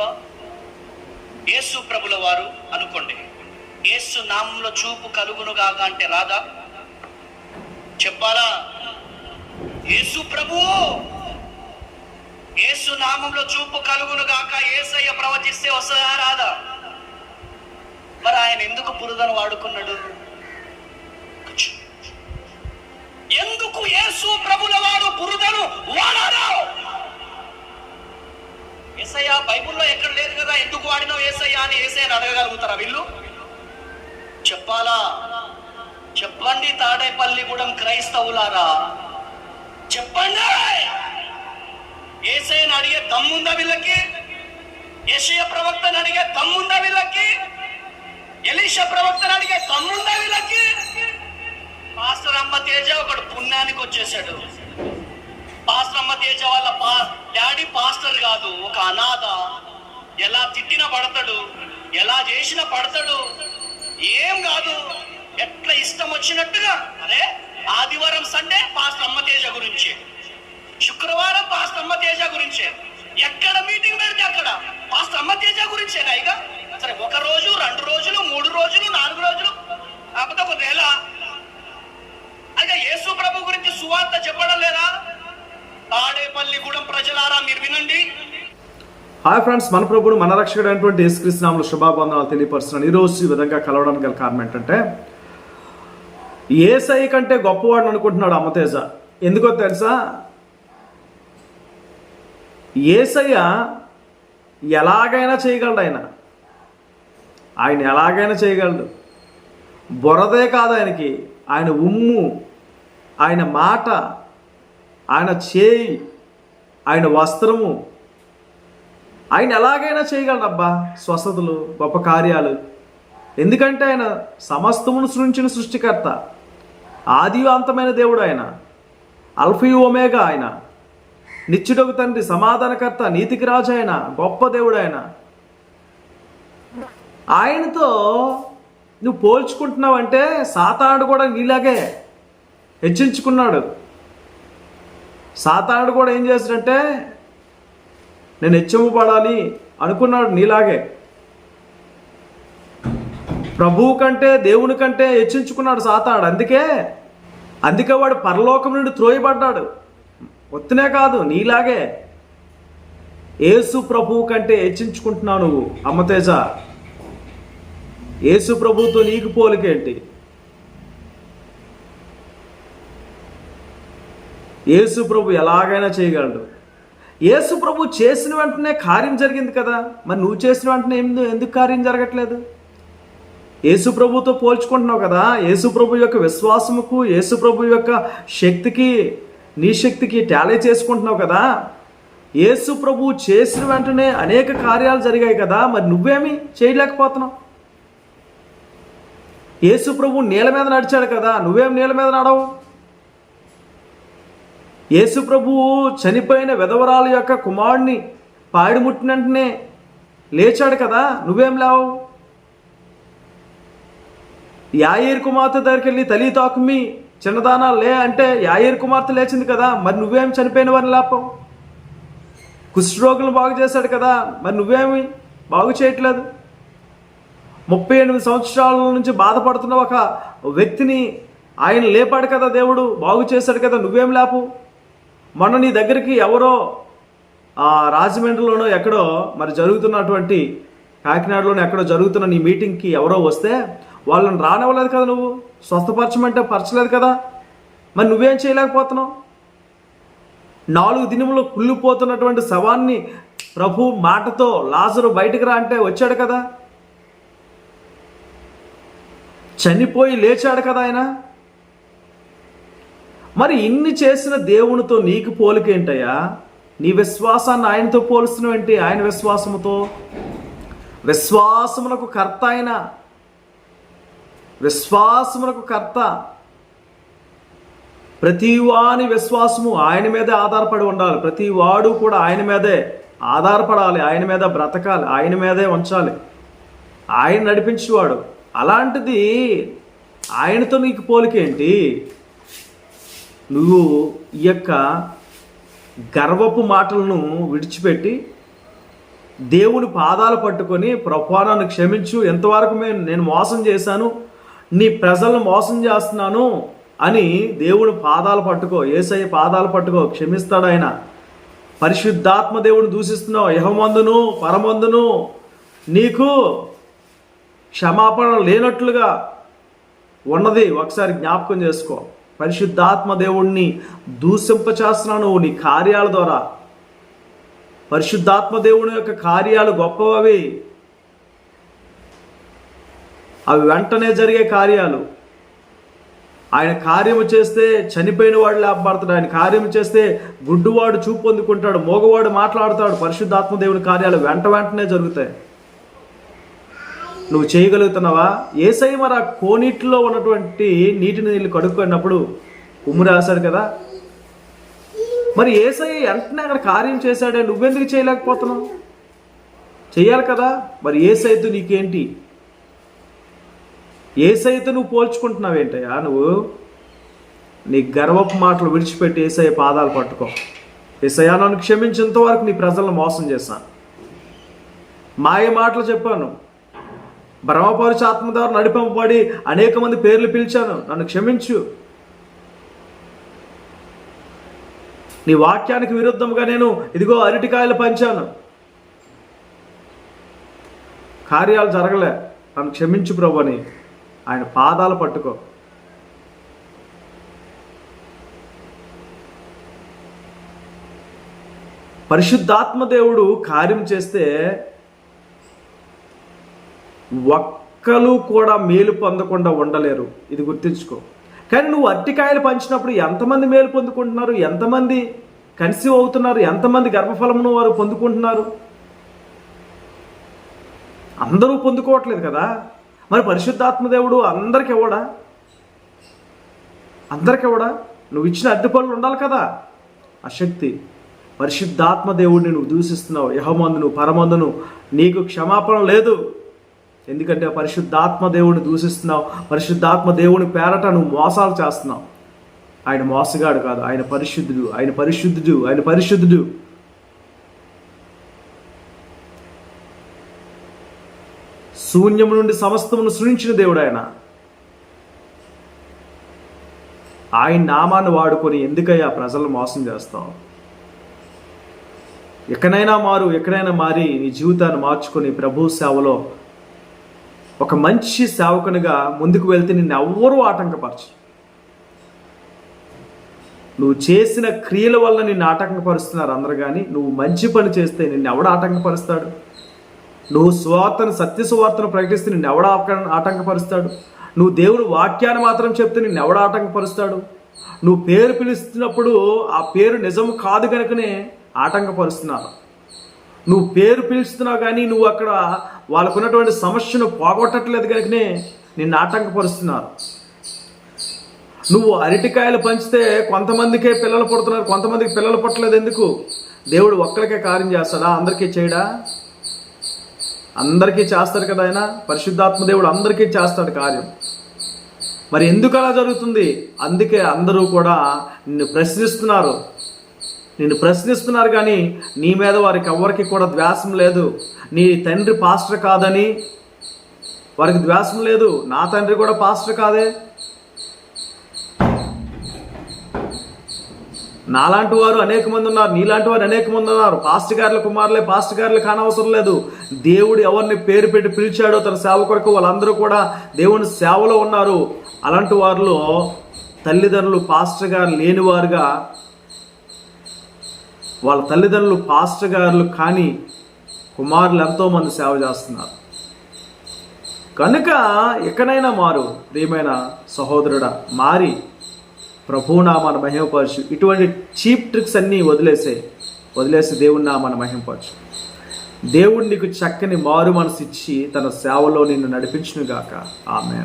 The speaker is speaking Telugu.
అనుకో యేసు ప్రభుల వారు అనుకోండి. యేసు నామంలో చూపు కలుగును గాక అంటే రాదా? చెప్పాలా? యేసు ప్రభు! యేసు నామంలో చూపు కలుగును గాక ఏసయ్య ప్రవచిస్తే వస్తుందా రాదా? మరి ఆయన ఎందుకు బురదను వాడుకున్నాడు? ఎందుకు యేసు ప్రభుల వాడు బురదను వాడారా? బైబుల్లో ఎక్కడ లేదు కదా ఎందుకు వాడినావు ఏసయ్య అని ఏసయ్యని అడగగలుగుతారా వీళ్ళు? చెప్పాలా? చెప్పండి తాడేపల్లిగూడెం క్రైస్తవులారా. చెప్పండి! ఏసైని అడిగే దమ్ముందా వీళ్ళకి? ఏషయ ప్రవక్తను అడిగే దమ్ముందా వీళ్ళకి? ఎలీష ప్రవక్తను అడిగే దమ్ముందా వీళ్ళకి? మాస్టర్ అమ్మ తేజ ఒకడు పుణ్యానికి వచ్చేసాడు పాస్టర్ అమ్మ తేజ వాళ్ళ పా డాడీ పాస్టర్ కాదు ఒక అనాథ. ఎలా తిట్టినా పడతాడు ఎలా చేసినా పడతాడు. ఏం కాదు ఎట్లా ఇష్టం వచ్చినట్టుగా. అరే ఆదివారం సండే పాస్టర్ అమ్మ తేజ గురించి. శుక్రవారం పాస్టర్ అమ్మ తేజ గురించే. ఎక్కడ మీటింగ్ పెడితే అక్కడ? పాస్టర్ అమ్మ తేజ గురించేనా ఇక? సరే ఒక రోజు రెండు రోజులు మూడు రోజులు నాలుగు రోజులు కాకపోతే ఒక నెల అయితే యేసు ప్రభు గురించి సువార్త చెప్పడం లేదా ప్రజలారా మీరు వినండి. హాయ్ ఫ్రెండ్స్ మన ప్రభుడు మన రక్షకుడు అయినటువంటి యేసుక్రీస్తునామలు శుభాబంధనాలు తెలియపరుస్తున్నాను. ఈరోజు ఈ విధంగా కలవడానికి గల కారణం ఏంటంటే ఏసై కంటే గొప్పవాడు అనుకుంటున్నాడు అమ్మతేజ ఎందుకో తెలుసా? ఏసయ్య ఎలాగైనా చేయగలడు ఆయన. ఆయన ఎలాగైనా చేయగలడు. బురదే కాదు ఆయనకి. ఆయన ఉమ్ము ఆయన మాట ఆయన చేయి ఆయన వస్త్రము. ఆయన ఎలాగైనా చేయగలడబ్బా స్వస్థతలు గొప్ప కార్యాలు. ఎందుకంటే ఆయన సమస్తమును సృష్టించిన సృష్టికర్త. ఆది అంతమైన దేవుడు ఆయన. అల్ఫీ ఒమేగా ఆయన. నిత్యుడకు తండ్రి సమాధానకర్త నీతికి రాజు ఆయన గొప్ప దేవుడు ఆయన. ఆయనతో నువ్వు పోల్చుకుంటున్నావంటే సాతానుడు కూడా నీలాగే హెచ్చించుకున్నాడు. సాతానుడు కూడా ఏం చేస్తాడంటే నేను హెచ్చము పడాలి అనుకున్నాడు నీలాగే. ప్రభువు కంటే దేవుని కంటే హెచ్చించుకున్నాడు సాతాడు అందుకే అందుకే వాడు పరలోకం నుండి త్రోయబడ్డాడు. ఒత్తినే కాదు నీలాగే. యేసు ప్రభువు కంటే హెచ్చించుకుంటున్నావు నువ్వు అమ్మతేజ యేసు ప్రభువుతో నీకు పోలికేంటి యేసు ప్రభు ఎలాగైనా చేయగలడు. యేసు ప్రభు చేసిన వెంటనే కార్యం జరిగింది కదా. మరి నువ్వు చేసిన వెంటనే ఎందుకు ఎందుకు కార్యం జరగట్లేదు? యేసు ప్రభుతో పోల్చుకుంటున్నావు కదా. యేసు ప్రభు యొక్క విశ్వాసముకు యేసు ప్రభు యొక్క శక్తికి నీ శక్తికి టాలీ చేసుకుంటున్నావు కదా. యేసు ప్రభు చేసిన వెంటనే అనేక కార్యాలు జరిగాయి కదా. మరి నువ్వేమి చేయలేకపోతున్నావు. యేసు ప్రభు నీళ్ళ మీద నడిచాడు కదా. నువ్వేం నీళ్ళ మీద నడవు యేసు ప్రభువు చనిపోయిన విధవరాల యొక్క కుమారుడిని పాడిముట్టిన వెంటనే లేచాడు కదా నువ్వేం లేవు? యాయేర్ కుమార్తె దగ్గరికి వెళ్ళి తల్లి తాకుమి చిన్నదానాలు లే అంటే యాయేర్ కుమార్తె లేచింది కదా మరి నువ్వేం చనిపోయిన వారిని లేపావు? కుష్ఠరోగులను బాగు చేశాడు కదా మరి నువ్వేమి బాగు చేయట్లేదు? ముప్పై ఎనిమిది సంవత్సరాల నుంచి బాధపడుతున్న ఒక వ్యక్తిని ఆయన లేపాడు కదా దేవుడు బాగు చేశాడు కదా నువ్వేం లేపు? మొన్న నీ దగ్గరికి ఎవరో ఆ రాజమండ్రిలోనో ఎక్కడో మరి జరుగుతున్నటువంటి కాకినాడలోనో ఎక్కడో జరుగుతున్న నీ మీటింగ్కి ఎవరో వస్తే వాళ్ళని రానివ్వలేదు కదా నువ్వు? స్వస్థపరచమంటే పరచలేదు కదా? మరి నువ్వేం చేయలేకపోతున్నావు? నాలుగు దినములు కుళ్ళిపోతున్నటువంటి శవాన్ని ప్రభు మాటతో లాజరు బయటకు రా అంటే వచ్చాడు కదా? చనిపోయి లేచాడు కదా ఆయన? మరి ఇన్ని చేసిన దేవునితో నీకు పోలికేంటయ్యా? నీ విశ్వాసాన్ని ఆయనతో పోలుస్తున్నావేంటి ఆయన విశ్వాసముతో. విశ్వాసమునకు కర్త ఆయన. విశ్వాసమునకు కర్త. ప్రతి వాని విశ్వాసము ఆయన మీదే ఆధారపడి ఉండాలి. ప్రతి వాడు కూడా ఆయన మీదే ఆధారపడాలి. ఆయన మీద బ్రతకాలి. ఆయన మీదే ఉంచాలి. ఆయన నడిపించేవాడు. అలాంటిది ఆయనతో నీకు పోలికేంటి నువ్వు ఈ యొక్క గర్వపు మాటలను విడిచిపెట్టి దేవుని పాదాలు పట్టుకొని ప్రభా నన్ను క్షమించు ఎంతవరకు నేను మోసం చేశాను నీ ప్రజలను మోసం చేస్తున్నాను అని దేవుని పాదాలు పట్టుకో ఏసయ్య పాదాలు పట్టుకో క్షమిస్తాడు ఆయన. పరిశుద్ధాత్మ దేవుని దూషిస్తున్నావు యహమందును పరమందును. నీకు క్షమాపణ లేనట్లుగా ఉన్నది. ఒకసారి జ్ఞాపకం చేసుకో. పరిశుద్ధాత్మ దేవుణ్ణి దూషింపచేస్తున్నావు నువ్వు నీ కార్యాల ద్వారా. పరిశుద్ధాత్మ దేవుని యొక్క కార్యాలు గొప్పవి అవి వెంటనే జరిగే కార్యాలు. ఆయన కార్యము చేస్తే చనిపోయిన వాడు లేపబడతాడు. ఆయన కార్యము చేస్తే గుడ్డువాడు చూపు పొందుకుంటాడు. మోగవాడు మాట్లాడతాడు. పరిశుద్ధాత్మ దేవుని కార్యాలు వెంట వెంటనే జరుగుతాయి. నువ్వు చేయగలుగుతున్నావా? ఏసై మరి ఆ కోనీటిలో ఉన్నటువంటి నీటిని నీళ్ళు కడుక్కున్నప్పుడు ఉమ్ము రాశాడు కదా? మరి ఏసై వెంటనే అక్కడ కార్యం చేశాడే నువ్వెందుకు చేయలేకపోతున్నావు? చేయాలి కదా? మరి ఏ సైతు నీకేంటి? ఏసైతో నువ్వు పోల్చుకుంటున్నావేంటయ్యా నువ్వు నీ గర్వపు మాటలు విడిచిపెట్టి ఏసఐ పాదాలు పట్టుకో. ఏసయ్యా నన్ను క్షమించేంత వరకు నీ ప్రజలను మోసం చేశాను. మాయ మాటలు చెప్పాను. బ్రహ్మపరుచ ఆత్మ ద్వారా నడిపింపబడి అనేక మంది పేర్లు పిలిచాను. నన్ను క్షమించు. నీ వాక్యానికి విరుద్ధంగా నేను ఇదిగో అరటికాయలు పంచాను. కార్యాలు జరగలే. నన్ను క్షమించు ప్రభు అని ఆయన పాదాలు పట్టుకో. పరిశుద్ధాత్మ దేవుడు కార్యం చేస్తే ఒక్కలు కూడా మేలు పొందకుండా ఉండలేరు. ఇది గుర్తుంచుకో. కానీ నువ్వు అరటికాయలు పంచినప్పుడు ఎంతమంది మేలు పొందుకుంటున్నారు? ఎంతమంది కన్సీవ్ అవుతున్నారు? ఎంతమంది గర్భఫలమును వారు పొందుకుంటున్నారు? అందరూ పొందుకోవట్లేదు కదా? మరి పరిశుద్ధాత్మ దేవుడు అందరికి ఇవ్వడా అందరికి ఇవ్వడా నువ్వు ఇచ్చిన అద్దె పనులు ఉండాలి కదా. ఆ శక్తి. పరిశుద్ధాత్మ దేవుడిని నువ్వు దూషిస్తున్నావు. యహమందును పరమందును నీకు క్షమాపణ లేదు. ఎందుకంటే పరిశుద్ధాత్మ దేవుడిని దూషిస్తున్నావు. పరిశుద్ధాత్మ దేవుని పేరట నువ్వు మోసాలు చేస్తున్నావు. ఆయన మోసగాడు కాదు. ఆయన పరిశుద్ధుడు. ఆయన పరిశుద్ధుడు. ఆయన పరిశుద్ధుడు. శూన్యము నుండి సమస్తమును సృష్టించిన దేవుడు ఆయన. ఆయన నామాన్ని వాడుకొని ఎందుకయ్యా ప్రజలను మోసం చేస్తావు? ఎక్కడైనా మారు ఎక్కడైనా మారి నీ జీవితాన్ని మార్చుకొని ప్రభు సేవలో ఒక మంచి సేవకునిగా ముందుకు వెళ్తే నిన్ను ఎవ్వరూ ఆటంకపరచు నువ్వు చేసిన క్రియల వల్ల నిన్ను ఆటంకపరుస్తున్నారు అందరు కానీ నువ్వు మంచి పని చేస్తే నిన్ను ఎవడు ఆటంకపరుస్తాడు? నువ్వు సువార్తను సత్య సువార్తను ప్రకటిస్తే నిన్ను ఎవడ ఆటంకపరుస్తాడు? నువ్వు దేవుని వాక్యాన్ని మాత్రం చెప్తే నిన్ను ఎవడ ఆటంకపరుస్తాడు? నువ్వు పేరు పిలుస్తున్నప్పుడు ఆ పేరు నిజం కాదు కనుకనే ఆటంకపరుస్తున్నారు. నువ్వు పేరు పిలుస్తున్నావు కానీ నువ్వు అక్కడ వాళ్ళకున్నటువంటి సమస్యను పోగొట్టట్లేదు కనుకనే నిన్ను ఆటంకపరుస్తున్నారు. నువ్వు అరటికాయలు పంచితే కొంతమందికే పిల్లలు పుడుతున్నారు కొంతమందికి పిల్లలు పుట్టలేదు ఎందుకు? దేవుడు ఒక్కరికే కార్యం చేస్తాడా? అందరికీ చేయడా? అందరికీ చేస్తాడు కదా ఆయన? పరిశుద్ధాత్మ దేవుడు అందరికీ చేస్తాడు కార్యం. మరి ఎందుకు అలా జరుగుతుంది? అందుకే అందరూ కూడా నిన్ను ప్రశ్నిస్తున్నారు. నిన్ను ప్రశ్నిస్తున్నారు కానీ నీ మీద వారికి ఎవరికి కూడా ద్వేషం లేదు. నీ తండ్రి పాస్టర్ కాదని వారికి ద్వేషం లేదు. నా తండ్రి కూడా పాస్టర్ కాదే. నాలాంటి వారు అనేక మంది ఉన్నారు. నీలాంటి వారు అనేక మంది ఉన్నారు. పాస్ట్ గారుల కుమారులే పాస్ట్ గారులు కానవసరం లేదు. దేవుడు ఎవరిని పేరు పెట్టి పిలిచాడో తన సేవ కొరకు వాళ్ళందరూ కూడా దేవుని సేవలో ఉన్నారు. అలాంటి వారిలో తల్లిదండ్రులు పాస్టర్ గారు లేనివారుగా వాళ్ళ తల్లిదండ్రులు పాస్టర్ గారులు కానీ కుమారులు ఎంతోమంది సేవ చేస్తున్నారు. కనుక ఎక్కడైనా మారు ప్రియమైన సహోదరుడా మారి ప్రభువు మహిమపరచు. ఇటువంటి చీప్ ట్రిక్స్ అన్నీ వదిలేసే వదిలేసి దేవుని నామాన మహిమపరచు. దేవుడు నీకు చక్కని మారు మనసు ఇచ్చి తన సేవలో నిన్ను నడిపించునుగాక. ఆమె